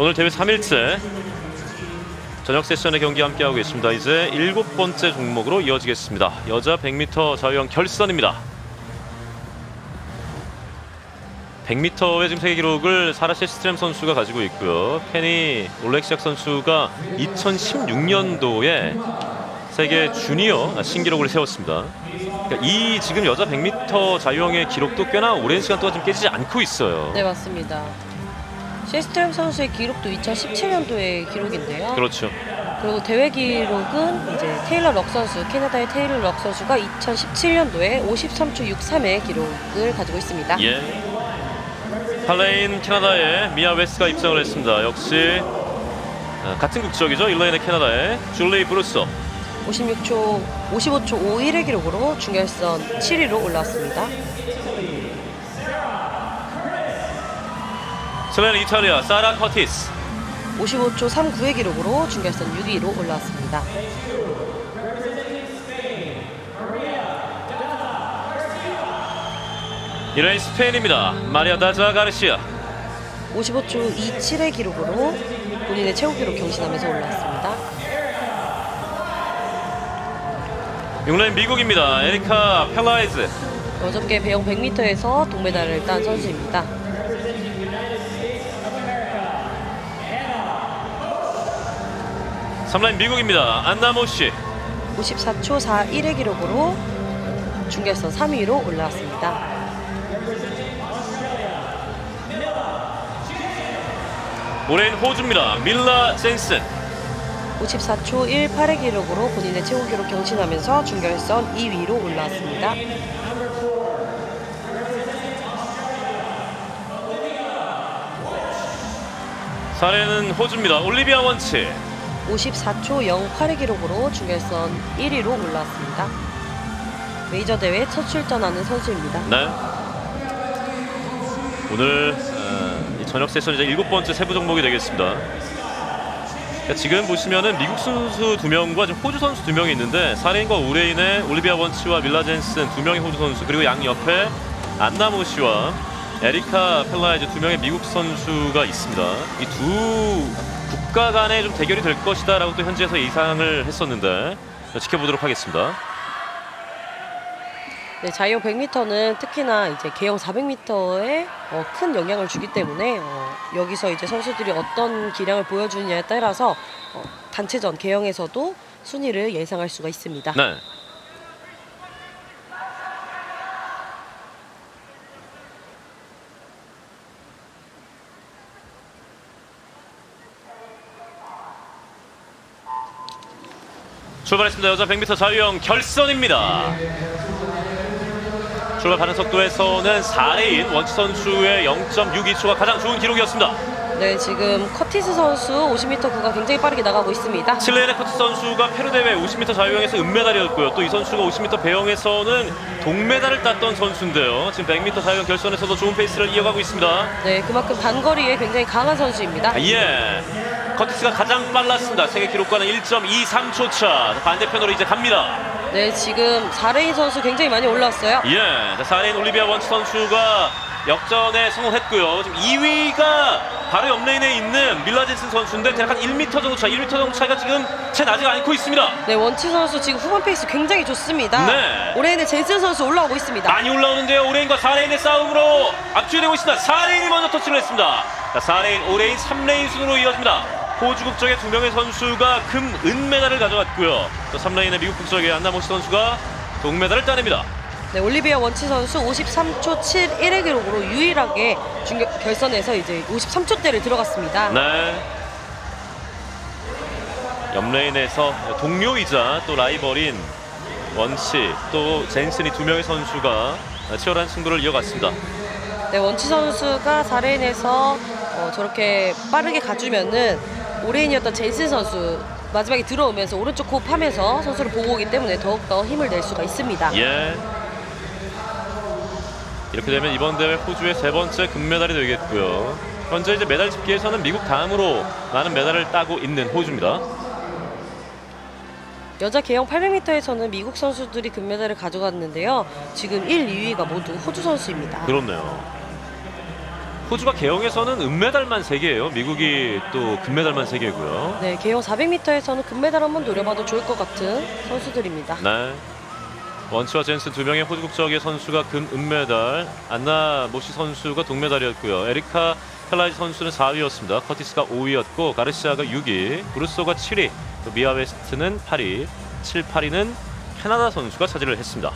오늘 대회 3일째 저녁 세션의 경기 함께하고 있습니다. 이제 일곱 번째 종목으로 이어지겠습니다. 여자 100m 자유형 결선입니다. 100m의 지금 세계 기록을 사라 셰스트렘 선수가 가지고 있고요. 페니 올렉시악 선수가 2016년도에 세계 주니어 신기록을 세웠습니다. 그러니까 이 지금 여자 100m 자유형의 기록도 꽤나 오랜 시간 동안 좀 깨지지 않고 있어요. 네 맞습니다. 셰스트렘 선수의 기록도 2017년도의 기록인데요. 그렇죠. 그리고 대회 기록은 이제 테일러 럭 선수, 캐나다의 테일러 럭 선수가 2017년도에 53초 63의 기록을 가지고 있습니다. 예. 팔레인 캐나다의 미아 웨스가 입장을 했습니다. 역시 어, 같은 국적이죠. 일라인의 캐나다의 줄리 브루소. 56초, 55초 51의 기록으로 중결선 7위로 올라왔습니다. 슬레는 이탈리아 사라 커티스. 55초 39의 기록으로 중결선 6위로 올라왔습니다. 이레인 스페인입니다. 마리아 다자 가르시아. 55초 27의 기록으로 본인의 최고 기록 경신하면서 올라왔습니다. 6레인 미국입니다. 에리카 펠라이즈. 어저께 배영 100m에서 동메달을 딴 선수입니다. 삼레인 미국입니다. 안나 모시. 54초 41의 기록으로 중결선 3위로 올라왔습니다. 올해인 호주입니다. 밀라 젠슨. 54초 18의 기록으로 본인의 최고 기록 경신하면서 중결선 2위로 올라왔습니다. 사례는 호주입니다. 올리비아 원치. 54초 08의 기록으로 중결선 1위로 올라왔습니다. 메이저 대회 첫 출전하는 선수입니다. 네. 오늘 어, 이 저녁 세션 이제 일곱 번째 세부 종목이 되겠습니다. 그러니까 지금 보시면은 미국 선수 두 명과 지금 호주 선수 두 명이 있는데 사레인과 우레인의 올리비아 원치와 밀라 젠슨 두 명의 호주 선수 그리고 양 옆에 안나모 씨와 에리카 펠라이즈 두 명의 미국 선수가 있습니다. 이두 국가 간의 좀 대결이 될 것이다라고 또 현지에서 예상을 했었는데 지켜보도록 하겠습니다. 네, 자유 100m는 특히나 이제 개영 400m에 어, 큰 영향을 주기 때문에 어, 여기서 이제 선수들이 어떤 기량을 보여주느냐에 따라서 어, 단체전 개영에서도 순위를 예상할 수가 있습니다. 네. 출발했습니다. 여자 100m 자유형 결선입니다. 출발 반응 속도에서는 4레인 원치 선수의 0.62초가 가장 좋은 기록이었습니다. 네, 지금 커티스 선수 50m 구간 굉장히 빠르게 나가고 있습니다. 칠레네 커트 선수가 페루 대회 50m 자유형에서 은메달이었고요. 또 이 선수가 50m 배영에서는 동메달을 땄던 선수인데요. 지금 100m 자유형 결선에서도 좋은 페이스를 이어가고 있습니다. 네, 그만큼 단거리에 굉장히 강한 선수입니다. 아, 예. 커티스가 가장 빨랐습니다. 세계 기록과는 1.23초 차. 반대편으로 이제 갑니다. 네, 지금 4레인 선수 굉장히 많이 올라왔어요. 예. 자, 4레인 올리비아 원치 선수가 역전에 성공했고요. 지금 2위가 바로 옆 레인에 있는 밀라 젠슨 선수인데 대략 한 1m 정도 차, 1m 정도 차이가 지금 채 나지 않고 있습니다. 네, 원치 선수 지금 후반 페이스 굉장히 좋습니다. 네. 올해는 젠슨 선수 올라오고 있습니다. 많이 올라오는데요. 오레인과 4레인의 싸움으로 앞쪽에 되고 있습니다. 4레인이 먼저 터치를 했습니다. 자, 4레인, 5레인, 3레인 순으로 이어집니다. 호주 국적의 두 명의 선수가 금, 은 메달을 가져갔고요. 또 3레인의 미국 국적의 안나모시 선수가 동메달을 따냅니다. 네, 올리비아 원치 선수 53초 71의 기록으로 유일하게 중결 결선에서 이제 53초대를 들어갔습니다. 네. 옆레인에서 동료이자 또 라이벌인 원치 또 젠슨이 두 명의 선수가 치열한 승부를 이어갔습니다. 네, 원치 선수가 4레인에서 어, 저렇게 빠르게 가주면은 5레인이었던 젠슨 선수 마지막에 들어오면서 오른쪽 호흡하면서 선수를 보고 오기 때문에 더욱더 힘을 낼 수가 있습니다. 예. 이렇게 되면 이번 대회 호주의 세 번째 금메달이 되겠고요. 현재 이제 메달 집계에서는 미국 다음으로 많은 메달을 따고 있는 호주입니다. 여자 개영 800m에서는 미국 선수들이 금메달을 가져갔는데요. 지금 1, 2위가 모두 호주 선수입니다. 그렇네요. 호주가 개영에서는 은메달만 3개예요. 미국이 또 금메달만 3개고요. 네, 개영 400m에서는 금메달 한번 노려봐도 좋을 것 같은 선수들입니다. 네. 원치와 젠슨 두 명의 호주 국적의 선수가 금, 은메달, 안나 모시 선수가 동메달이었고요. 에리카 펠라이즈 선수는 4위였습니다. 커티스가 5위였고 가르시아가 6위, 브루소가 7위, 또 미아 웨스트는 8위, 7, 8위는 캐나다 선수가 차지를 했습니다.